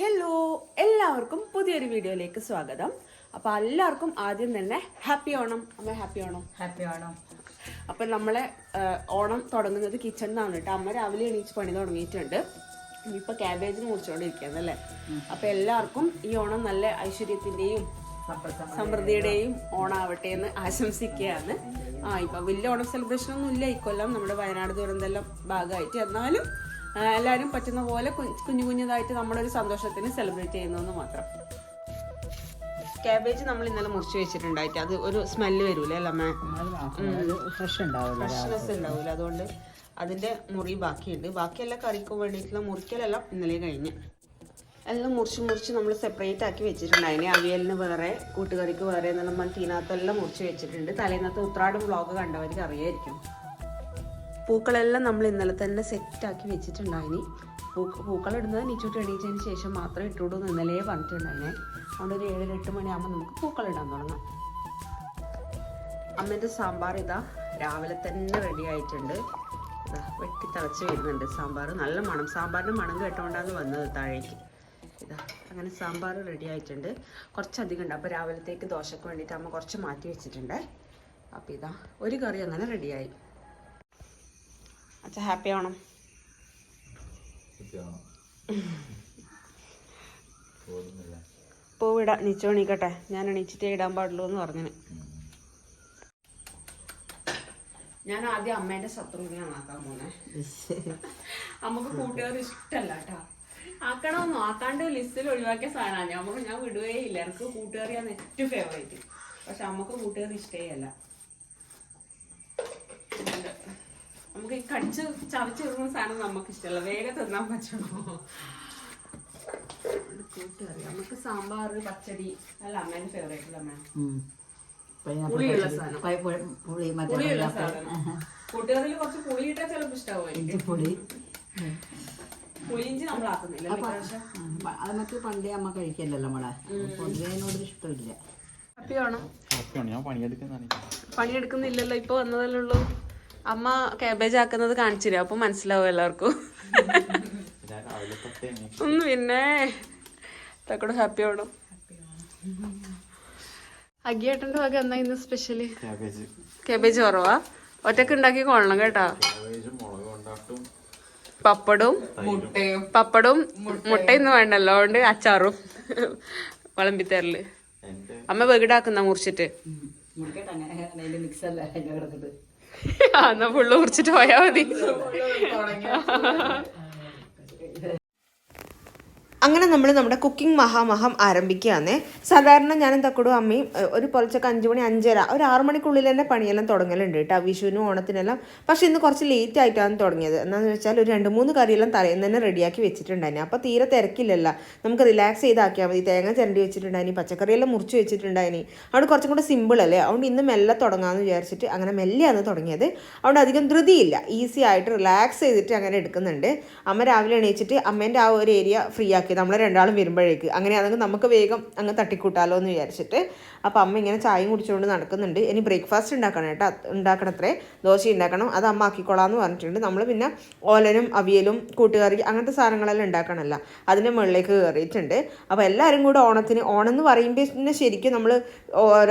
Hello എല്ലാവർക്കും പുതിയൊരു വീഡിയോയിലേക്ക് സ്വാഗതം. അപ്പോൾ എല്ലാവർക്കും ആദ്യം തന്നെ ഹാപ്പി ഓണം. അമ്മ ഹാപ്പി ഓണം. ഹാപ്പി ഓണം. അപ്പം നമ്മളെ ഓണം തുടങ്ങുന്നത് കിച്ചൺ നിന്നാണ് കേട്ടോ. അമ്മ രാവിലെ എണീച്ച് പണി തുടങ്ങിയിട്ടുണ്ട്. ഇനിയിപ്പോൾ ക്യാബേജിന് മുറിച്ചുകൊണ്ടിരിക്കുകയാണ് അല്ലേ? അപ്പോൾ എല്ലാവർക്കും ഈ ഓണം നല്ല ഐശ്വര്യത്തിന്റെയും സമൃദ്ധിയുടെയും ഓണാവട്ടെ എന്ന് ആശംസിക്കുകയാണ്. ആ ഇപ്പം വലിയ ഓണം സെലിബ്രേഷൻ ഒന്നും ഇല്ല. ഇക്കൊല്ലം നമ്മുടെ വയനാട് ദുരന്തെല്ലാം ഭാഗമായിട്ട്. എന്നാലും എല്ലാവരും പറ്റുന്ന പോലെ കുഞ്ഞു കുഞ്ഞു കുഞ്ഞതായിട്ട് ഒരു സന്തോഷത്തിന് സെലിബ്രേറ്റ് ചെയ്യുന്നതെന്ന് മാത്രം. ക്യാബേജ് നമ്മൾ ഇന്നലെ മുറിച്ച് വെച്ചിട്ടുണ്ടായിട്ട് അത് ഒരു സ്മെല്ല് വരൂലേ അല്ല അമ്മ? ഫ്രഷ് ഉണ്ടാവില്ല ഫ്രഷ്നെസ് ഉണ്ടാവില്ല. അതുകൊണ്ട് അതിന്റെ മുറി ബാക്കിയുണ്ട്. ബാക്കിയെല്ലാം കറിക്കും വേണ്ടിയിട്ടുള്ള മുറിക്കലെല്ലാം ഇന്നലെ കഴിഞ്ഞ്. എല്ലാം മുറിച്ച് മുറിച്ച് നമ്മൾ സെപ്പറേറ്റ് ആക്കി വെച്ചിട്ടുണ്ടായിന് അവിയലിന് വേറെ കൂട്ടുകറിക്ക് വേറെ എന്നുള്ള മൺതീനകത്തെല്ലാം മുറിച്ച് വെച്ചിട്ടുണ്ട്. തലേന്നത്തെ ഉത്രാടം വ്ളോഗ് കണ്ടവർക്ക് അറിയായിരിക്കും. പൂക്കളെല്ലാം നമ്മൾ ഇന്നലെ തന്നെ സെറ്റാക്കി വെച്ചിട്ടുണ്ടായിനി. പൂ പൂക്കളിടുന്നത് നീച്ചൂട്ട് എണീച്ചതിന് ശേഷം മാത്രം എന്ന് ഇന്നലെ പറഞ്ഞിട്ടുണ്ടായിരുന്നേ. അതുകൊണ്ട് ഒരു ഏഴര എട്ട് മണിയാകുമ്പോൾ നമുക്ക് പൂക്കളിടാൻ തുടങ്ങാം. അമ്മേന്റെ സാമ്പാർ ഇതാ രാവിലെ തന്നെ റെഡി ആയിട്ടുണ്ട്. ഇതാ വെട്ടി തിളച്ച് വരുന്നുണ്ട് സാമ്പാർ. നല്ല മണം. സാമ്പാറിന്റെ മണം കേട്ടോണ്ടാണ് വന്നത് താഴേക്ക്. ഇതാ അങ്ങനെ സാമ്പാർ റെഡി ആയിട്ടുണ്ട്. കുറച്ചധികം ഉണ്ട്. അപ്പോൾ രാവിലത്തേക്ക് ദോശയ്ക്ക് വേണ്ടിയിട്ട് അമ്മ കുറച്ച് മാറ്റി വെച്ചിട്ടുണ്ട്. അപ്പോൾ ഇതാ ഒരു കറി അങ്ങനെ റെഡിയായി അച്ഛാ ഹാപ്പി ആവണം. പൂവിട നിച്ചോ എണീക്കട്ടെ. ഞാൻ എണീച്ചിട്ടേ ഇടാൻ പാടുള്ളൂ എന്ന് പറഞ്ഞു ഞാൻ ആദ്യം അമ്മേന്റെ ശത്രുവിനെയാണ് ആക്കാൻ പോണേ. നമുക്ക് കൂട്ടുകാർ ഇഷ്ടല്ല കേട്ടാ. ആക്കണമെന്നോ ആക്കാണ്ട് ലിസ്റ്റിൽ ഒഴിവാക്കിയ സാധനമാണ് നമുക്ക് ഞാൻ വിടുകയേ ഇല്ല എനിക്ക് കൂട്ടുകാരിയാണ് ഏറ്റവും ഫേവറേറ്റ് പക്ഷെ അമ്മയ്ക്ക് കൂട്ടുകാർ ഇഷ്ടേ അല്ല അതുകൊണ്ട് നമുക്ക് ഈ കടിച്ച് ചവച്ചിടുന്ന സാധനം നമുക്ക് ഇഷ്ടമല്ല വേഗം തിന്നാൻ പറ്റുള്ളൂ കൂട്ടുകറി നമുക്ക് സാമ്പാർ പച്ചടി അല്ല അമ്മേന്റെ ഫേവറേറ്റ് അമ്മ പുളിയുള്ള സാധനം. പുളി പുളിയുള്ള സാധനം. കൂട്ടുകറിയിൽ കുറച്ച് പുളിയിട്ടാ ചിലപ്പോൾ ഇഷ്ടാവുമായിരിക്കും. പുളി. പുളിയിഞ്ചി നമ്മൾ ആക്കുന്നില്ല അത് മറ്റു പണ്ടേ അമ്മ കഴിക്കല്ലോ നമ്മളെ പൊതുവെ അതിനോട് ഇഷ്ടമില്ല. ഹാപ്പി ആണോ? ഹാപ്പിയാണ് ഞാൻ പണിയെടുക്കുന്നതാണ്. പണിയെടുക്കുന്നില്ലല്ലോ? ഇപ്പൊ വന്നതല്ലേ ഉള്ളൂ? അമ്മ കാബേജ് ആക്കുന്നത് കാണിച്ചില്ല? അപ്പൊ മനസ്സിലാവും എല്ലാവർക്കും. പിന്നെ തക്കോട് ഹാപ്പി ആണോ അഗിയേട്ടന്റെ വക എന്നാ ഇന്ന് സ്പെഷ്യൽ കാബേജ് കുറവാ. ഒറ്റയ്ക്ക് ഉണ്ടാക്കി കൊള്ളണം കേട്ടാ. പപ്പടും പപ്പടും പപ്പടും മുട്ടയൊന്നും വേണ്ടല്ലോ. അതുകൊണ്ട് അച്ചാറും വിളമ്പിത്തരൽ. അമ്മ വെകിടാക്കുന്ന മുറിച്ചിട്ട്. മിക്സല്ല ആ, എന്നാ ഫുള്ള് കുറിച്ചിട്ട് പോയാ മതി. അങ്ങനെ നമ്മൾ നമ്മുടെ കുക്കിംഗ് മഹാമഹം ആരംഭിക്കുകയാണ്. സാധാരണ ഞാനും തക്കടും അമ്മയും ഒരു പൊലച്ചൊക്കെ അഞ്ച് മണി അഞ്ചര ഒരു ആറു മണിക്കുള്ളിൽ തന്നെ പണിയെല്ലാം തുടങ്ങലുണ്ട് കേട്ടോ വിഷുവിനും ഓണത്തിനെല്ലാം. പക്ഷെ ഇന്ന് കുറച്ച് ലേറ്റ് ആയിട്ടാണ് തുടങ്ങിയത്. എന്താണെന്ന് വെച്ചാൽ ഒരു രണ്ട് മൂന്ന് കറിയെല്ലാം തലേന്ന് തന്നെ റെഡിയാക്കി വെച്ചിട്ടുണ്ടായിരുന്നു. അപ്പോൾ തീരെ തിരക്കില്ലല്ല. നമുക്ക് റിലാക്സ് ചെയ്താക്കിയാൽ മതി. തേങ്ങ ചിരണ്ടി വെച്ചിട്ടുണ്ടായിനി പച്ചക്കറിയെല്ലാം മുറിച്ച് വെച്ചിട്ടുണ്ടായിനി. അവിടെ കുറച്ചും കൂടെ സിമ്പിൾ അല്ലേ? അതുകൊണ്ട് ഇന്ന് മെല്ലെ തുടങ്ങാമെന്ന് വിചാരിച്ചിട്ട് അങ്ങനെ മെല്ലെയാണ് തുടങ്ങിയത്. അതുകൊണ്ട് അധികം ധൃതിയില്ല. ഈസി ആയിട്ട് റിലാക്സ് ചെയ്തിട്ട് അങ്ങനെ എടുക്കുന്നുണ്ട്. അമ്മ രാവിലെ എണീച്ചിട്ട് അമ്മേന്റെ ആ ഒരു ഏരിയ ഫ്രീ ആക്കി നമ്മൾ രണ്ടാളും വരുമ്പോഴേക്ക്. അങ്ങനെയാണെങ്കിൽ നമുക്ക് വേഗം അങ്ങ് തട്ടിക്കൂട്ടാലോ എന്ന് വിചാരിച്ചിട്ട് അപ്പോൾ അമ്മ ഇങ്ങനെ ചായയും കുടിച്ചുകൊണ്ട് നടക്കുന്നുണ്ട്. ഇനി ബ്രേക്ക്ഫാസ്റ്റ് ഉണ്ടാക്കണം കേട്ടോ. ഉണ്ടാക്കണത്രേ. ദോശ ഉണ്ടാക്കണം. അത് അമ്മ ആക്കിക്കോളാന്ന് പറഞ്ഞിട്ടുണ്ട്. നമ്മൾ പിന്നെ ഓലനും അവിയലും കൂട്ടുകറി അങ്ങനത്തെ സാധനങ്ങളെല്ലാം ഉണ്ടാക്കണമല്ല അതിന്റെ മുകളിലേക്ക് കയറിയിട്ടുണ്ട് അപ്പോൾ എല്ലാവരും കൂടെ ഓണത്തിന് ഓണം എന്ന് പറയുമ്പോൾ പിന്നെ ശരിക്കും നമ്മൾ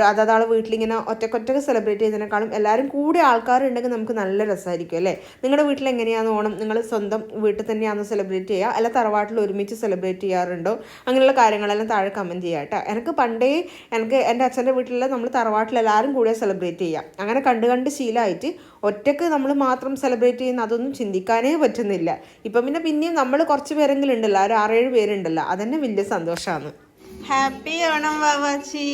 അതാതാളെ വീട്ടിലിങ്ങനെ ഒറ്റക്കൊറ്റക്ക് സെലിബ്രേറ്റ് ചെയ്യുന്നതിനേക്കാളും എല്ലാവരും കൂടെ ആൾക്കാരുണ്ടെങ്കിൽ നമുക്ക് നല്ല രസമായിരിക്കും അല്ലേ? നിങ്ങളുടെ വീട്ടിൽ എങ്ങനെയാണ് ഓണം? നിങ്ങൾ സ്വന്തം വീട്ടിൽ തന്നെയാണോ സെലിബ്രേറ്റ് ചെയ്യുക? അല്ല തറവാട്ടിൽ ഒരുമിച്ച് സെലിബ്രേറ്റ് ചെയ്യാറുണ്ടോ? അങ്ങനെയുള്ള കാര്യങ്ങളെല്ലാം താഴെ കമന്റ് ചെയ്യാം കേട്ടോ. എനിക്ക് പണ്ടേ എനിക്ക് എന്റെ അച്ഛന്റെ വീട്ടിൽ നമ്മൾ തറവാട്ടിൽ എല്ലാവരും കൂടെ സെലിബ്രേറ്റ് ചെയ്യാം. അങ്ങനെ കണ്ട് കണ്ട് ശീലമായിട്ട് ഒറ്റയ്ക്ക് നമ്മൾ മാത്രം സെലിബ്രേറ്റ് ചെയ്യുന്ന അതൊന്നും ചിന്തിക്കാനേ പറ്റുന്നില്ല. ഇപ്പം പിന്നെ പിന്നെയും നമ്മൾ കുറച്ച് പേരെങ്കിലും ഉണ്ടല്ലോ ഒരു ആറേഴ് പേരുണ്ടല്ലോ അതന്നെ വലിയ സന്തോഷമാണ് ഹാപ്പി ഓണം ബാബാച്ചി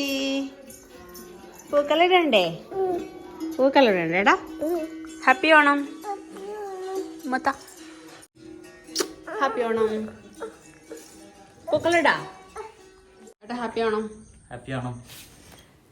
പൂക്കളിടണ്ടേ പൂക്കളിടണ്ടേടാ ഹാപ്പി ഓണം മൊത്ത ഹാപ്പി ഓണം പൂക്കളിടാ ഏട്ടാ ഹാപ്പി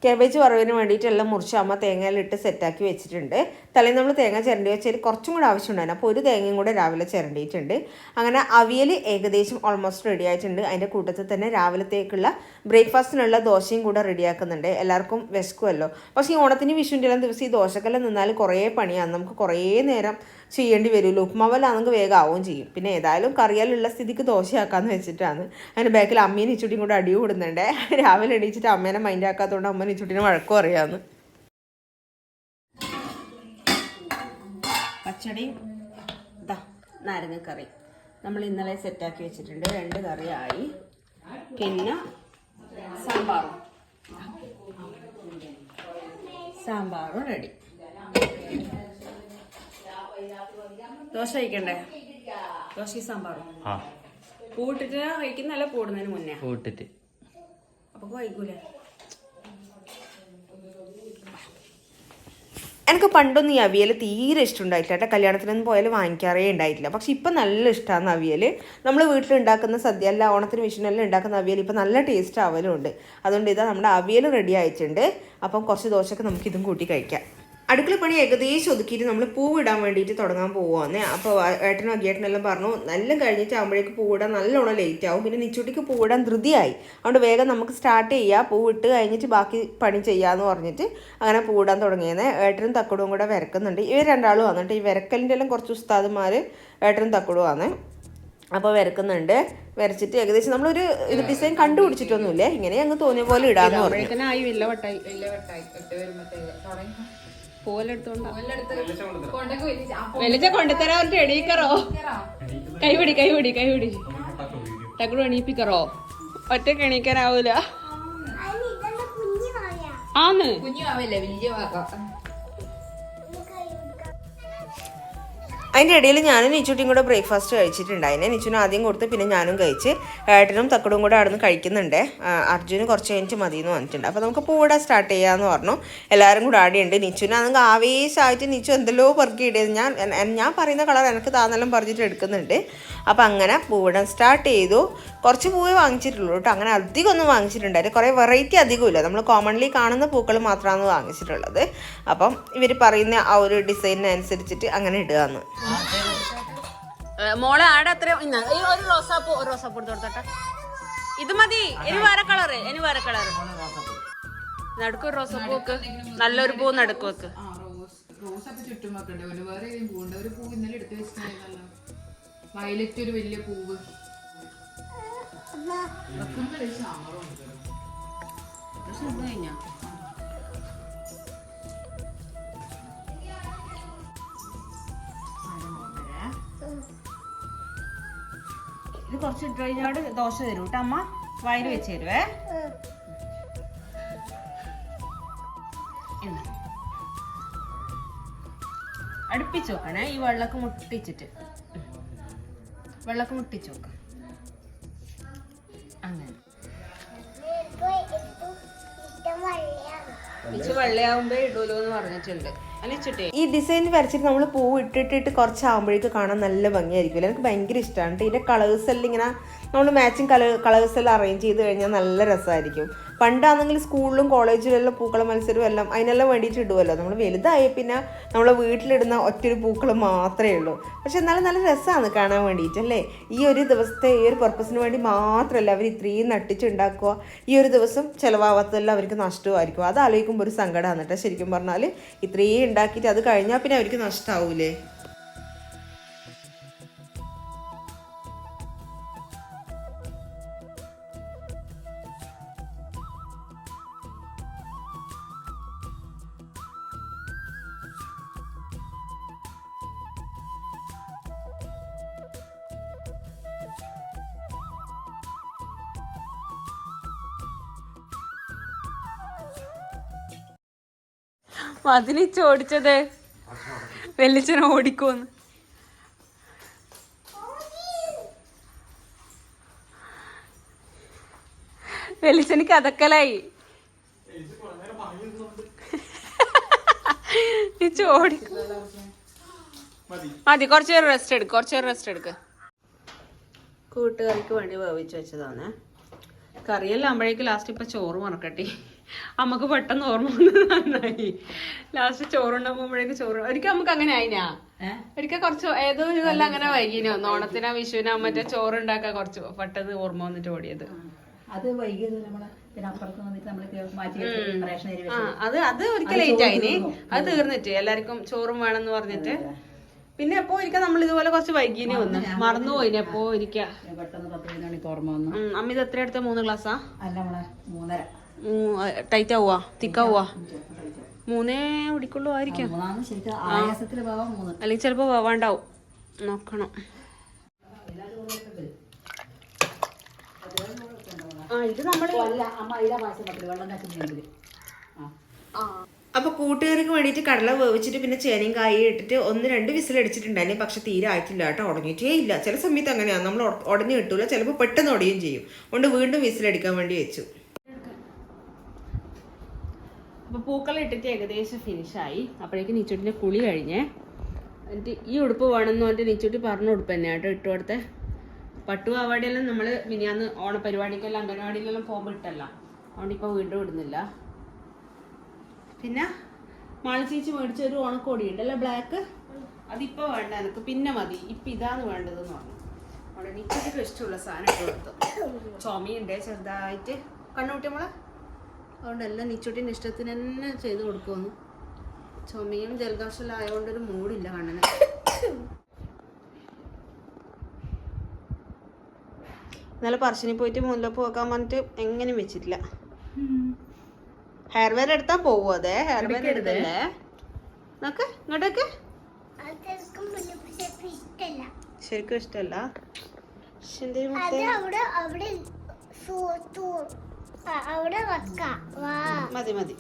കേബേജ് വറവിന് വേണ്ടിയിട്ട് എല്ലാം മുറിച്ച് അമ്മ തേങ്ങയിലിട്ട് സെറ്റാക്കി വെച്ചിട്ടുണ്ട്. തലേന്ന് നമ്മൾ തേങ്ങ ചിരണ്ടി വെച്ചാൽ കുറച്ചും കൂടെ ആവശ്യമുണ്ടായിരുന്നു. അപ്പോൾ ഒരു തേങ്ങയും കൂടെ രാവിലെ ചിരണ്ടിയിട്ടുണ്ട്. അങ്ങനെ അവിയൽ ഏകദേശം ഓൾമോസ്റ്റ് റെഡി ആയിട്ടുണ്ട്. അതിന്റെ കൂട്ടത്തിൽ തന്നെ രാവിലത്തേക്കുള്ള ബ്രേക്ക്ഫാസ്റ്റിനുള്ള ദോശയും കൂടെ റെഡിയാക്കുന്നുണ്ട് എല്ലാവർക്കും വിശക്കുമല്ലോ പക്ഷേ ഈ ഓണത്തിന് വിഷുവിന്റെ എല്ലാം ദിവസം ഈ ദോശക്കെല്ലാം നിന്നാൽ കുറേ പണിയാണ്. നമുക്ക് കുറേ നേരം ചെയ്യേണ്ടി വരുമല്ലോ. ഉപ്മാവല്ലാണെങ്കിൽ വേഗം ആവുകയും ചെയ്യും. പിന്നെ ഏതായാലും കറിയാലുള്ള സ്ഥിതിക്ക് ദോശയാക്കാന്ന് വെച്ചിട്ടാണ്. അതിന്റെ ബാക്കിൽ അമ്മയും ഇച്ചുട്ടിയും കൂടെ അടി കൂടുന്നുണ്ട്. രാവിലെ എണീച്ചിട്ട് അമ്മേനെ മൈൻഡ് ആക്കാത്തതുകൊണ്ട് അമ്മ ഇച്ചുട്ടിനെ വഴക്കും അറിയാമെന്ന് പച്ചടി. ഇതാ നാരങ്ങക്കറി നമ്മൾ ഇന്നലെ സെറ്റാക്കി വെച്ചിട്ടുണ്ട്. രണ്ട് കറിയായി. പിന്നെ സാമ്പാറും. സാമ്പാറും റെഡി ദോശ കഴിക്കണ്ടേ? ദോശ സാമ്പാറും? കൂട്ടിട്ട് കഴിക്കുന്നല്ല കൂടുന്നതിന് മുന്നേ? കൂട്ടിട്ട്. അപ്പൊ കഴിക്കൂലേ? എനിക്ക് പണ്ടൊന്നും ഈ അവിയൽ തീരെ ഇഷ്ടമുണ്ടായിട്ടില്ല കേട്ടോ കല്യാണത്തിനൊന്നും പോയാലും വാങ്ങിക്കാറേ ഉണ്ടായിട്ടില്ല പക്ഷെ ഇപ്പം നല്ല ഇഷ്ടമാണ് അവിയൽ നമ്മൾ വീട്ടിൽ ഉണ്ടാക്കുന്ന സദ്യ അല്ല ഓണത്തിന് വിഷുവിനെല്ലാം ഉണ്ടാക്കുന്ന അവിയൽ ഇപ്പം നല്ല ടേസ്റ്റ് ആവലുണ്ട്. അതുകൊണ്ട് ഇതാ നമ്മുടെ അവിയൽ റെഡി ആയിട്ടുണ്ട്. അപ്പം കുറച്ച് ദോശയൊക്കെ നമുക്ക് ഇതും കൂട്ടി കഴിക്കാം. അടുക്കള പണി ഏകദേശം ഒതുക്കിയിട്ട് നമ്മൾ പൂവിടാൻ വേണ്ടിയിട്ട് തുടങ്ങാൻ പോവാന്ന്. അപ്പോൾ ഏട്ടനും അഗിയേട്ടനെല്ലാം പറഞ്ഞു നല്ല കഴിഞ്ഞിട്ട് ആകുമ്പോഴേക്ക് പൂവിടാൻ നല്ലോണം ലേറ്റ് ആവും. പിന്നെ നിച്ചൂട്ടിക്ക് പൂവിടാൻ ധൃതിയായി. അതുകൊണ്ട് വേഗം നമുക്ക് സ്റ്റാർട്ട് ചെയ്യാം. പൂവിട്ട് കഴിഞ്ഞിട്ട് ബാക്കി പണി ചെയ്യാമെന്ന് പറഞ്ഞിട്ട് അങ്ങനെ പൂവിടാൻ തുടങ്ങിയത് ഏട്ടനും തക്കടും കൂടെ വരക്കുന്നുണ്ട്. ഇവർ രണ്ടാളും വന്നിട്ട് ഈ വരക്കലിന്റെ എല്ലാം കുറച്ച് ഉസ്താദുമാർ ഏട്ടനും തക്കടും ആണ്. അപ്പോൾ വരക്കുന്നുണ്ട്. വരച്ചിട്ട് ഏകദേശം നമ്മളൊരു ഇത് ഡിസൈൻ കണ്ടുപിടിച്ചിട്ടൊന്നുമില്ലേ. ഇങ്ങനെ അങ്ങ് തോന്നിയ പോലെ ഇടാന്ന് പറഞ്ഞു. വെളിച്ച കൊണ്ടുതരാ അവരുടെ എണീക്കറോ? കൈപിടി കൈപിടി കൈപിടി. ടക്കടു എണീപ്പിക്കറോ? ഒറ്റയ്ക്ക് എണീക്കാനാവൂല. ആന്ന്. കുഞ്ഞു ആവല്ലേ വലിയ വാക്ക. അതിന്റെ ഇടയിൽ ഞാനും നിച്ചുട്ടിയും കൂടെ ബ്രേക്ക്ഫാസ്റ്റ് കഴിച്ചിട്ടുണ്ടായിരുന്നു നിച്ചുന് ആദ്യം കൊടുത്ത് പിന്നെ ഞാനും കഴിച്ച് ഏട്ടനും തക്കടും കൂടെ അവിടെ നിന്ന് കഴിക്കുന്നുണ്ട് അർജുന് കുറച്ച് കഴിഞ്ഞിട്ട് മതി എന്ന് പറഞ്ഞിട്ടുണ്ട്. അപ്പോൾ നമുക്ക് പൂവിടെ സ്റ്റാർട്ട് ചെയ്യാമെന്ന് പറഞ്ഞു. എല്ലാവരും കൂടെ ആടെയുണ്ട്. നിച്ചുനാണെങ്കിൽ ആവേശമായിട്ട് നിച്ചു എന്തെല്ലോ പെറുക്കി ഇടിയത് ഞാൻ ഞാൻ പറയുന്ന കളർ എനിക്ക് താന്നെല്ലാം പറഞ്ഞിട്ട് എടുക്കുന്നുണ്ട്. അപ്പോൾ അങ്ങനെ പൂവിടാൻ സ്റ്റാർട്ട് ചെയ്തു. കുറച്ച് പൂവേ വാങ്ങിച്ചിട്ടുള്ളൂ കേട്ടോ. അങ്ങനെ അധികം ഒന്നും വാങ്ങിച്ചിട്ടുണ്ടായിരുന്നു കുറേ വെറൈറ്റി അധികമില്ല. നമ്മൾ കോമൺലി കാണുന്ന പൂക്കൾ മാത്രമാണ് വാങ്ങിച്ചിട്ടുള്ളത്. അപ്പം ഇവർ പറയുന്ന ആ ഒരു ഡിസൈനിനനുസരിച്ചിട്ട് അങ്ങനെ ഇടുക എന്ന് മോളെ ആടെ അത്ര ഒരു റോസാപ്പൂ ഒരു റോസാപ്പൂ എടുത്ത് കൊടുത്തോട്ടെ. ഇത് മതി. ഇനി വേറെ കളറ് ഇനി വേറെ കളറ് നടക്കും ഒരു റോസാപ്പൂ വെക്ക്. നല്ലൊരു പൂ നടുക്ക് വെക്ക്. ആ റോസ്. റോസ് ഒക്കെ ചുറ്റും വെക്കണ്ടേ? ഒരു വേറെ ഒരു പൂ ഇന്നലെ എടുത്ത് വെച്ചിട്ടുണ്ടായിരുന്നല്ലോ. വയലറ്റ് ഒരു വലിയ പൂവ് ഇത് കുറച്ച് കഴിഞ്ഞാട് ദോശ തരും കേട്ടോ അമ്മ. വയൽ വെച്ച് തരുവേ. അടുപ്പിച്ച് വെക്കണേ. ഈ വെള്ളമൊക്കെ മുട്ടിച്ചിട്ട്. ഉം. വെള്ളക്ക് മുട്ടിച്ച് നോക്കാം അങ്ങനെ. വെള്ളയാവുമ്പോ ഇടൂലോ എന്ന് പറഞ്ഞിട്ടുണ്ട്. ഈ ഡിസൈൻ വരച്ചിട്ട് നമ്മൾ പൂ ഇട്ടിട്ടിട്ട് കുറച്ചാകുമ്പോഴേക്ക് കാണാൻ നല്ല ഭംഗിയായിരിക്കും. എനിക്ക് ഭയങ്കര ഇഷ്ടമാണ് ഇതിന്റെ കളേഴ്സ് എല്ലാം ഇങ്ങനെ നമ്മൾ മാച്ചിങ് കളർ കളേഴ്സ് എല്ലാം അറേഞ്ച് ചെയ്ത് കഴിഞ്ഞാൽ നല്ല രസമായിരിക്കും പണ്ടാണെങ്കിൽ സ്കൂളിലും കോളേജിലും എല്ലാം പൂക്കള മത്സരവും എല്ലാം അതിനെല്ലാം വേണ്ടിയിട്ട് ഇടുമല്ലോ നമ്മൾ വലുതായി പിന്നെ നമ്മളെ വീട്ടിലിടുന്ന ഒറ്റൊരു പൂക്കൾ മാത്രമേ ഉള്ളൂ. പക്ഷെ എന്നാലും നല്ല രസമാണ് കാണാൻ വേണ്ടിയിട്ട് അല്ലേ? ഈ ഒരു ദിവസത്തെ ഈ ഒരു പർപ്പസിന് വേണ്ടി മാത്രമല്ല അവർ ഇത്രയും നട്ടിച്ചുണ്ടാക്കുക. ഈ ഒരു ദിവസം ചിലവാകാത്തതെല്ലാം അവർക്ക് നഷ്ടമായിരിക്കും. അത് ആലോചിക്കുമ്പോൾ ഒരു സങ്കടമാണ് കേട്ടോ. ശരിക്കും പറഞ്ഞാൽ ഇത്രയും ഉണ്ടാക്കിയിട്ട് അത് കഴിഞ്ഞാൽ പിന്നെ അവർക്ക് നഷ്ടമാവൂലേ മതിനിച്ച് ഓടിച്ചത് വെല്ലിച്ചൻ ഓടിക്കോന്ന്. വെളിച്ചെനിക്ക് അതക്കലായി ഇച്ച് ചോടി. മതി കുറച്ച് നേരം റെസ്റ്റ് എടുക്ക് കുറച്ച് റെസ്റ്റ് എടുക്ക്. കൂട്ടുകറിക്ക് വേണ്ടി വേവിച്ച് വെച്ചതാണ്. കറിയെല്ലാം ആകുമ്പോഴേക്ക് ലാസ്റ്റ് ഇപ്പൊ ചോറ് മറക്കട്ടെ. അമ്മയ്ക്ക് പെട്ടെന്ന് ഓർമ്മ വന്നത് നന്നായി. ലാസ്റ്റ് ചോറുണ്ടാകുമ്പോഴേക്ക് ചോറ് ഒരിക്കൽ നമുക്ക് അങ്ങനെ ആയിനാ? ഒരിക്കൽ കുറച്ച് ഏതോ ഒരു കൊല്ലം അങ്ങനെ വൈകിനോ. ഓണത്തിനാ വിഷുവിനാ മറ്റേ ചോറ് ഉണ്ടാക്കാൻ കുറച്ച് പെട്ടെന്ന് ഓർമ്മ വന്നിട്ട് ഓടിയത്. അത് വൈകിയത് നമ്മൾ പിന്നെ അപ്പുറത്ത് വന്നിട്ട് അത് അത് ഒരിക്കൽ ലേറ്റ് ആയിന് അത് തീർന്നിട്ട് എല്ലാവർക്കും ചോറും വേണമെന്ന് പറഞ്ഞിട്ട്. പിന്നെ എപ്പോ ഒരിക്കൽ നമ്മൾ ഇതുപോലെ കുറച്ച് വൈകീനെ വന്ന്. എപ്പോ പെട്ടെന്ന് പത്ത് പതിനൊന്ന് മണിക്ക് ഓർമ്മ വന്നു. അമ്മ ഇത് എത്ര എടുത്ത മൂന്ന് ഗ്ലാസ്സാ? അല്ല നമ്മളെ മൂന്നര. ടൈറ്റ് ആവുക തിക്കാവുക മൂന്നേ പിടിക്കുള്ളൂ ആയിരിക്കും. അല്ലെങ്കിൽ ചിലപ്പോ വേണ്ടാവും. നോക്കണം. ആ ഇത് നമ്മൾ അപ്പൊ കൂട്ടുകാർക്ക് വേണ്ടിയിട്ട് കടല വേവിച്ചിട്ട് പിന്നെ ചേനയും കായ ഇട്ടിട്ട് ഒന്ന് രണ്ട് വിസിൽ വിസിലടിച്ചിട്ടുണ്ടായിരുന്നു പക്ഷെ തീരെ ആയിട്ടില്ല കേട്ടോ ഉടങ്ങിയിട്ടേ ഇല്ല. ചില സമയത്ത് അങ്ങനെയാണ് നമ്മൾ ഉടനെ ഉടഞ്ഞു കിട്ടൂല. ചിലപ്പോൾ പെട്ടെന്ന് ഉടയും ചെയ്യും. അതുകൊണ്ട് വീണ്ടും വിസിലടിക്കാൻ വേണ്ടി വെച്ചു. അപ്പൊ പൂക്കളം ഇട്ടിട്ട് ഏകദേശം ഫിനിഷായി അപ്പോഴേക്കും നീച്ചൂട്ടിന്റെ കുളി കഴിഞ്ഞേ എന്നിട്ട് ഈ ഉടുപ്പ് വേണമെന്ന് പറഞ്ഞിട്ട് നീച്ചൂട്ടി പറഞ്ഞ ഉടുപ്പ് തന്നെയാണ് കേട്ടോ ഇട്ട് കൊടുത്തെ. പട്ടുപാവാടിയെല്ലാം നമ്മൾ മിനിയാന്ന് ഓണപരിപാടിക്കെല്ലാം അംഗനവാടിയിലെല്ലാം പോകുമ്പോൾ ഇട്ടല്ല. അതുകൊണ്ട് ഇപ്പോൾ വീണ്ടും ഇടുന്നില്ല. പിന്നെ മാളി ചേച്ചി മേടിച്ച ഒരു ഓണക്കോടി ഉണ്ടല്ലോ ബ്ലാക്ക്? അതിപ്പോൾ വേണ്ട എനിക്ക് പിന്നെ മതി. ഇപ്പം ഇതാണ് വേണ്ടതെന്ന് പറഞ്ഞു. അവിടെ നിച്ചൊക്കെ ഇഷ്ടമുള്ള സാധനം ഇട്ട് കൊടുത്തു. ചുമയുണ്ട് ചെറുതായിട്ട്. കണ്ണുകൂട്ടി നമ്മളെ അതുകൊണ്ട് എല്ലാം നിച്ചോട്ടിന്റെ ഇഷ്ടത്തിന് തന്നെ ചെയ്ത് കൊടുക്കുമെന്ന്. ചുമയും ജലദോഷമെല്ലാം ആയതുകൊണ്ട് ഒരു മൂടില്ല കണ്ണന്. ഇന്നലെ പറശ്ശിനി പോയിട്ട് മുല്ലപ്പ് വെക്കാൻ പറഞ്ഞിട്ട് എങ്ങനെയും വെച്ചിട്ടില്ല. ഹെയർ വെയർ എടുത്താ പോവോ അതെ? ഹെയർ വെയർ എടുത്തല്ലേ നോക്ക് ഇങ്ങോട്ടേക്ക്. ശരിക്കും മുത്തേ? അവിടെ മതി മതി.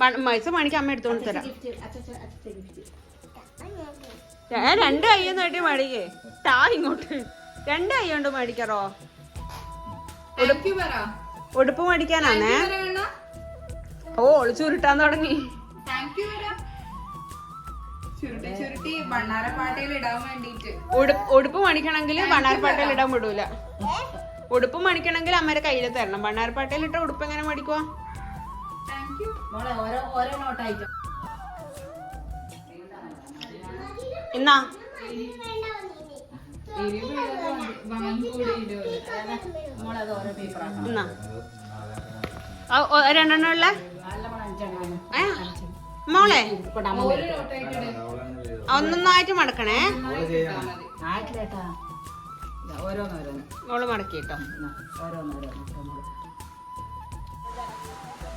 മൈസ മണിക്ക് അമ്മ എടുത്തോണ്ട് തരാം. ഞാൻ രണ്ട് കയ്യൊന്നും ആയിട്ട് മേടിക്കേ താ ഇങ്ങോട്ട്. രണ്ട് കൈ കൊണ്ട് മേടിക്കാറോ ഉടുപ്പ് മേടിക്കാനാണേ ഓ ചുരുട്ടാൻ തുടങ്ങി. ഉടുപ്പ് മണിക്കണമെങ്കിൽ ബണ്ണാരപ്പാട്ടയിൽ ഇടാൻ വിടൂല. ഉടുപ്പ് മണിക്കണമെങ്കിൽ അമ്മയുടെ കയ്യിൽ തരണം. ബണ്ണാരപ്പാട്ടയിൽ ഇട്ട ഉടുപ്പ് എങ്ങനെ മേടിക്കുവാ മോളെ ഓരോ ഓരോ നോട്ടായിട്ട് ഓ, രണ്ടെണ്ണം ഉള്ള? മോളെ. ഒന്നൊന്നായിട്ട് മടക്കണേ. മോൾ മടക്കിട്ടോ. ഓരോന്നോരോന്ന്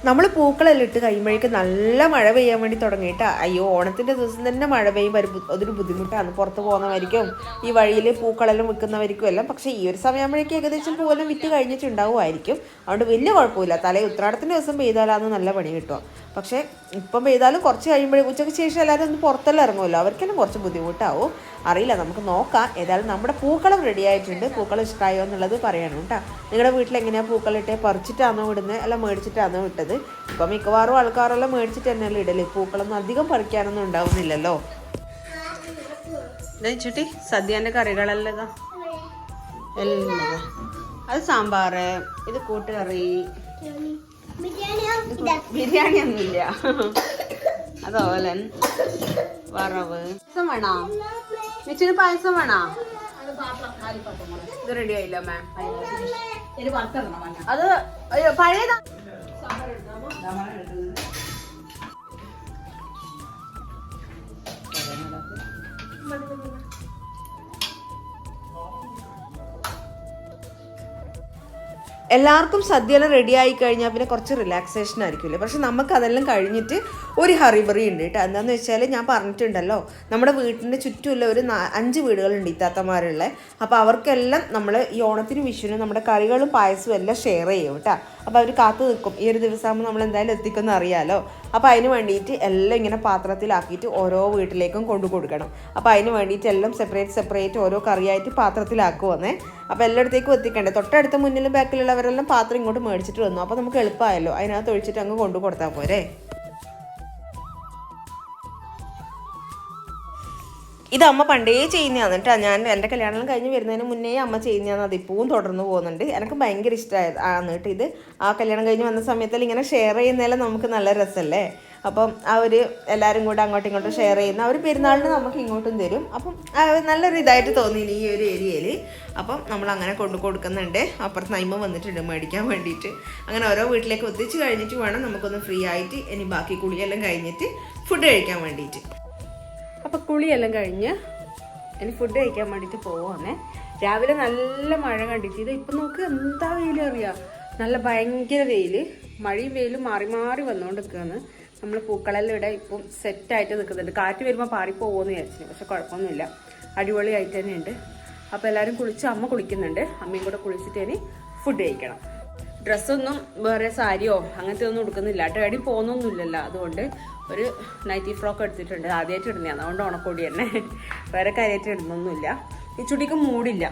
നമ്മൾ പൂക്കളെല്ലാം ഇട്ട് കഴിയുമ്പോഴേക്കും നല്ല മഴ പെയ്യാൻ വേണ്ടി തുടങ്ങിയിട്ട് അയ്യോ ഓണത്തിന്റെ ദിവസം തന്നെ മഴ പെയ്യുമ്പോൾ അതൊരു ബുദ്ധിമുട്ടാണ്. പുറത്ത് പോകുന്നവർക്കും ഈ വഴിയിൽ പൂക്കളെല്ലാം വിൽക്കുന്നവർക്കും എല്ലാം. പക്ഷേ ഈ ഒരു സമയമാകുമ്പോഴേക്കും ഏകദേശം പൂവെല്ലാം വിറ്റ് കഴിഞ്ഞിട്ടുണ്ടാവുമായിരിക്കും. അതുകൊണ്ട് വലിയ കുഴപ്പമില്ല. തലേ ഉത്രാടത്തിന്റെ ദിവസം പെയ്താലാന്ന് നല്ല പണി കിട്ടുക. പക്ഷേ ഇപ്പം പെയ്താലും കുറച്ച് കഴിയുമ്പോഴേ ഉച്ചയ്ക്ക് ശേഷം എല്ലാവരും ഒന്ന് പുറത്തെല്ലാം ഇറങ്ങുമല്ലോ. അവർക്കെല്ലാം കുറച്ച് ബുദ്ധിമുട്ടാവും. അറിയില്ല നമുക്ക് നോക്കാം. ഏതായാലും നമ്മുടെ പൂക്കളം റെഡി ആയിട്ടുണ്ട്. പൂക്കളം ഇഷ്ടമായോ എന്നുള്ളത് പറയണം കേട്ടോ. നിങ്ങളുടെ വീട്ടിൽ എങ്ങനെയാണ് പൂക്കളിട്ടെ പറിച്ചിട്ടാണോ ഇടുന്നത്? അല്ല മേടിച്ചിട്ടാണോ ഇട്ടത്? ഇപ്പം മിക്കവാറും ആൾക്കാരെല്ലാം മേടിച്ചിട്ട് തന്നെയല്ലേ ഇടൽ. പൂക്കളൊന്നും അധികം പറിക്കാനൊന്നും ഉണ്ടാവുന്നില്ലല്ലോ. ചുട്ടി സദ്യന്റെ കറികളല്ലതാ. എല്ലാം. അത് സാമ്പാറ് ഇത് കൂട്ടുകറി. ബിരിയാണി ഒന്നുമില്ല അതോലെ വറവ്. പായസം വേണോ? മിച്ചിന് പായസം വേണോ? ഇത് റെഡി ആയില്ല മാം ഇത് വറുത്തിടണം മഞ്ഞ അത് എല്ലാവർക്കും സദ്യയെല്ലാം റെഡി ആയി കഴിഞ്ഞാൽ പിന്നെ കുറച്ച് റിലാക്സേഷൻ ആയിരിക്കില്ലേ? പക്ഷെ നമുക്ക് അതെല്ലാം കഴിഞ്ഞിട്ട് ഒരു ഹറിബറി ഉണ്ട് കേട്ടോ. എന്താണെന്ന് വെച്ചാൽ ഞാൻ പറഞ്ഞിട്ടുണ്ടല്ലോ നമ്മുടെ വീട്ടിന്റെ ചുറ്റുമുള്ള ഒരു അഞ്ച് വീടുകളുണ്ട് ഇത്താത്തമാരുള്ള. അപ്പോൾ അവർക്കെല്ലാം നമ്മൾ ഈ ഓണത്തിനും വിഷുവിനും നമ്മുടെ കറികളും പായസവും എല്ലാം ഷെയർ ചെയ്യും കേട്ടോ. അപ്പോൾ അവർ കാത്തു നിൽക്കും. ഈ ഒരു ദിവസമാകുമ്പോൾ നമ്മൾ എന്തായാലും എത്തിക്കുമെന്ന് അറിയാമല്ലോ അപ്പോൾ അതിന് വേണ്ടിയിട്ട് എല്ലാം ഇങ്ങനെ പാത്രത്തിലാക്കിയിട്ട് ഓരോ വീട്ടിലേക്കും കൊണ്ടു കൊടുക്കണം. അപ്പോൾ അതിന് വേണ്ടിയിട്ട് എല്ലാം സെപ്പറേറ്റ് സെപ്പറേറ്റ് ഓരോ കറിയായിട്ട് പാത്രത്തിലാക്കുവന്നേ. അപ്പോൾ എല്ലായിടത്തേക്കും എത്തിക്കണ്ടേ. തൊട്ടടുത്ത മുന്നിലും ബാക്കിലുള്ളവരെല്ലാം പാത്രം ഇങ്ങോട്ട് മേടിച്ചിട്ട് വന്നു. അപ്പോൾ നമുക്ക് എളുപ്പമായല്ലോ. അതിനകത്ത് ഒഴിച്ചിട്ട് അങ്ങ് കൊണ്ടു കൊടുത്താൽ പോരെ. ഇത് അമ്മ പണ്ടേ ചെയ്യുന്നതാണ് കേട്ടോ ഞാൻ എന്റെ കല്യാണം കഴിഞ്ഞ് വരുന്നതിന് മുന്നേ അമ്മ ചെയ്യുന്നതാണ് അത് ഇപ്പോഴും തുടർന്ന് പോകുന്നുണ്ട്. എനിക്ക് ഭയങ്കര ഇഷ്ടമായത് ആണ് കേട്ടോ ഇത്. ആ കല്യാണം കഴിഞ്ഞ് വന്ന സമയത്തിൽ ഇങ്ങനെ ഷെയർ ചെയ്യുന്നതെല്ലാം നമുക്ക് നല്ല രസമല്ലേ? അപ്പം അവർ എല്ലാവരും കൂടെ അങ്ങോട്ടും ഇങ്ങോട്ടും ഷെയർ ചെയ്യുന്ന അവർ പെരുന്നാളിന് നമുക്ക് ഇങ്ങോട്ടും തരും. അപ്പം നല്ലൊരു ഇതായിട്ട് തോന്നി ഈ ഒരു ഏരിയയിൽ അപ്പം നമ്മൾ അങ്ങനെ കൊണ്ടു കൊടുക്കുന്നുണ്ട്. അപ്പുറത്ത് നൈമ വന്നിട്ടുണ്ട് മേടിക്കാൻ വേണ്ടിയിട്ട്. അങ്ങനെ ഓരോ വീട്ടിലേക്ക് ഒത്തിച്ച് കഴിഞ്ഞിട്ട് വേണം നമുക്കൊന്ന് ഫ്രീ ആയിട്ട് ഇനി ബാക്കി കുളിയെല്ലാം കഴിഞ്ഞിട്ട് ഫുഡ് കഴിക്കാൻ വേണ്ടിയിട്ട്. അപ്പോൾ കുളിയെല്ലാം കഴിഞ്ഞ് ഇനി ഫുഡ് കഴിക്കാൻ വേണ്ടിയിട്ട് പോവാന്നേ. രാവിലെ നല്ല മഴ കണ്ടിട്ട് ഇത് ഇപ്പം നമുക്ക് എന്താ വെയിൽ അറിയാം? നല്ല ഭയങ്കര വെയിൽ മഴയും വെയിലും മാറി മാറി വന്നുകൊണ്ട് നിൽക്കുകയാണ് നമ്മൾ പൂക്കളെല്ലാം ഇവിടെ ഇപ്പം സെറ്റായിട്ട് നിൽക്കുന്നുണ്ട് കാറ്റ് വരുമ്പോൾ പാറിപ്പോകുമെന്ന് വിചാരിച്ചു. പക്ഷെ കുഴപ്പമൊന്നുമില്ല അടിപൊളിയായിട്ട് തന്നെയുണ്ട്. അപ്പോൾ എല്ലാവരും കുളിച്ച് അമ്മ കുളിക്കുന്നുണ്ട്. അമ്മയും കൂടെ കുളിച്ചിട്ട് ഇനി ഫുഡ് കഴിക്കണം. ഡ്രസ്സൊന്നും വേറെ സാരിയോ അങ്ങനത്തെ ഒന്നും ഉടുക്കുന്നില്ല. എവിടെയും പോകുന്നൊന്നുമില്ലല്ലോ. അതുകൊണ്ട് ഒരു നൈറ്റി ഫ്രോക്ക് എടുത്തിട്ടുണ്ട്. ആദ്യമായിട്ട് ഇടുന്നതാണ് അതുകൊണ്ട് ഉണക്കോടി തന്നെ. വേറെ കാര്യമായിട്ട് ഇടുന്നൊന്നുമില്ല. നിച്ചുട്ടിക്ക് മൂടില്ല.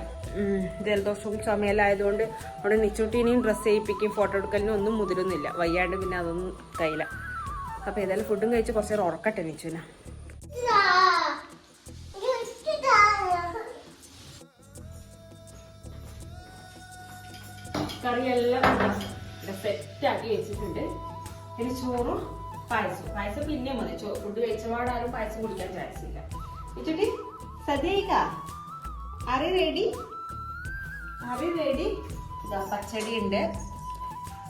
ജലദോഷവും ചുമയിലായതുകൊണ്ട് അവിടെ നിച്ചുട്ടിനെയും ഡ്രസ്സ് ചെയ്യിപ്പിക്കും ഫോട്ടോ എടുക്കലിനും ഒന്നും മുതിരുന്നില്ല. വയ്യാണ്ട് പിന്നെ അതൊന്നും കയ്യില്ല അപ്പോൾ ഏതായാലും ഫുഡും കഴിച്ച് കുറച്ചേരം ഉറക്കട്ടെ നിച്ചുന കറിയെല്ലാം സെറ്റാക്കി വെച്ചിട്ടുണ്ട്. ഇനി ചോറും പായസം പായസം പിന്നെ മതി. ചോ ഫുഡ് കഴിച്ചപാട് ആരും പായസം കുടിക്കാൻ ചാൻസ് ഇല്ല. വെച്ചിട്ട് സദ്യക്ക അറി റെഡി അറി റെഡി പച്ചടി ഉണ്ട്.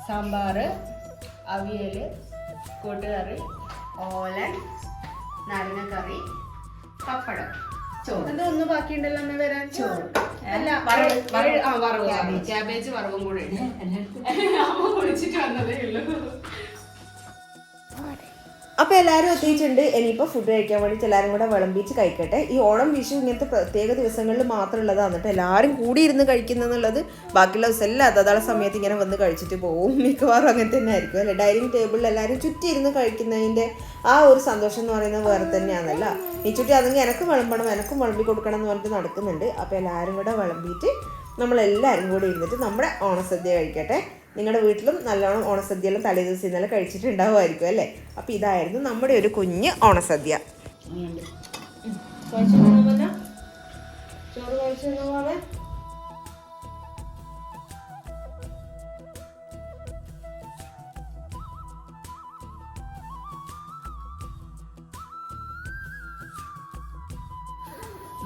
സാമ്പാർ അവിയൽ കൂട്ടുകറി ഓലൻ നാരങ്ങക്കറി പപ്പടം. ചോറ് ഇതൊന്നും ബാക്കിയുണ്ടല്ലോ അമ്മ വരാൻ? ചോറ്. വറവ് ക്യാബേജ്. വറവും. കൂടെ അമ്മ കുളിച്ചിട്ട് വന്നതേ ഉള്ളൂ. അപ്പോൾ എല്ലാരും എത്തിയിട്ടുണ്ട്. ഇനിയിപ്പോൾ ഫുഡ് കഴിക്കാൻ വേണ്ടിയിട്ട് എല്ലാരും കൂടെ വിളമ്പിച്ച് കഴിക്കട്ടെ. ഈ ഓണം വിഷു ഇങ്ങനത്തെ പ്രത്യേക ദിവസങ്ങളിൽ മാത്രം ഉള്ളതാണ് കേട്ടോ എല്ലാരും കൂടി ഇരുന്ന് കഴിക്കുന്നെന്നുള്ളത് ബാക്കിയുള്ള ദിവസം എല്ലാം അതാതാള സമയത്ത് ഇങ്ങനെ വന്ന് കഴിച്ചിട്ട് പോവും. മിക്കവാറും അങ്ങനെ തന്നെ ആയിരിക്കും അല്ലേ? ഡൈനിങ് ടേബിളിൽ എല്ലാരും ചുറ്റി ഇരുന്ന് കഴിക്കുന്നതിന്റെ ആ ഒരു സന്തോഷം എന്ന് പറയുന്നത് വേറെ തന്നെയാണല്ലോ. ഈ ചുറ്റി അതെങ്കിൽ എനക്ക് വിളമ്പണം എനക്കും വിളമ്പി കൊടുക്കണം എന്ന് പറഞ്ഞിട്ട് നടക്കുന്നുണ്ട്. അപ്പോൾ എല്ലാരും കൂടെ വിളമ്പിയിട്ട് നമ്മളെല്ലാരും കൂടി ഇരുന്നിട്ട് നമ്മുടെ ഓണസദ്യ കഴിക്കട്ടെ. നിങ്ങളുടെ വീട്ടിലും നല്ലോണം ഓണസദ്യയെല്ലാം തലേ ദിവസം ഇന്നലെ കഴിച്ചിട്ടുണ്ടാവുമായിരിക്കും അല്ലേ? അപ്പോൾ ഇതായിരുന്നു നമ്മുടെ ഒരു കുഞ്ഞ് ഓണസദ്യ. ചോറ്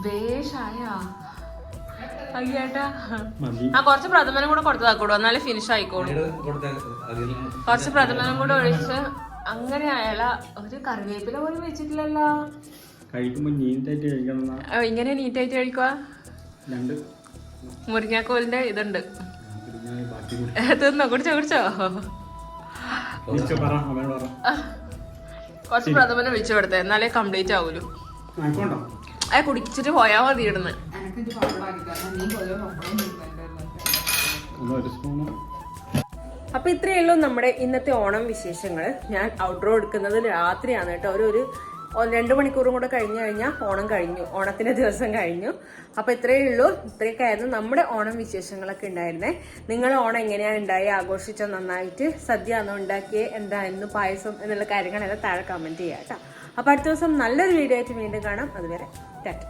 വേഷായ? അയ്യേട്ടാ ആ കുറച്ച് പ്രഥമനും കൂടെ കൊടുത്തതാക്കൂടോ. എന്നാലേ ഫിനിഷ് ആയിക്കോളൂ. കുറച്ച് പ്രഥമനും കൂടെ ഒഴിച്ച് അങ്ങനെ അയാള ഒരു കറിവേപ്പില പോലും വെച്ചിട്ടില്ലല്ലോ. കഴിക്കുമ്പോ നീറ്റായിട്ട് കഴിക്കണം ഇങ്ങനെ നീറ്റായിട്ട് കഴിക്കുക രണ്ട്. മുരിങ്ങാക്കോലിന്റെ ഇതുണ്ട്. തിന്നോ കുടിച്ചോ കുടിച്ചോ? കുറച്ച് പ്രഥമനം വെച്ചു കൊടുത്തേ. എന്നാലേ കംപ്ലീറ്റ് ആവൂലു. ആ കുടിച്ചിട്ട് പോയാ മതി ഇടുന്ന് ഇത് പപ്പടാക്കി തരണം നീ പൊതുവെ പപ്പടം തിന്നണ്ടല്ലോ ഒന്ന് ഒരു സ്പൂണ്. അപ്പൊ ഇത്രയേ ഉള്ളൂ നമ്മുടെ ഇന്നത്തെ ഓണം വിശേഷങ്ങൾ ഞാൻ ഔട്ട്ഡോർ എടുക്കുന്നത് രാത്രിയാണ് കേട്ടോ. ഒരു ഒരു രണ്ടു മണിക്കൂറും കൂടെ കഴിഞ്ഞു കഴിഞ്ഞാൽ ഓണം കഴിഞ്ഞു. ഓണത്തിന്റെ ദിവസം കഴിഞ്ഞു. അപ്പൊ ഇത്രയേ ഉള്ളൂ. ഇത്രയൊക്കെ ആയിരുന്നു നമ്മുടെ ഓണം വിശേഷങ്ങളൊക്കെ ഉണ്ടായിരുന്നേ. നിങ്ങൾ ഓണം എങ്ങനെയാണ് ഉണ്ടായി ആഘോഷിച്ചോ നന്നായിട്ട് സദ്യ ആണോ ഉണ്ടാക്കിയേ എന്തായിരുന്നു പായസം എന്നുള്ള കാര്യങ്ങളെല്ലാം താഴെ കമന്റ് ചെയ്യാം കേട്ടോ. അപ്പൊ അടുത്ത ദിവസം നല്ലൊരു വീഡിയോ ആയിട്ട് വീണ്ടും കാണാം. അതുവരെ ടാറ്റ.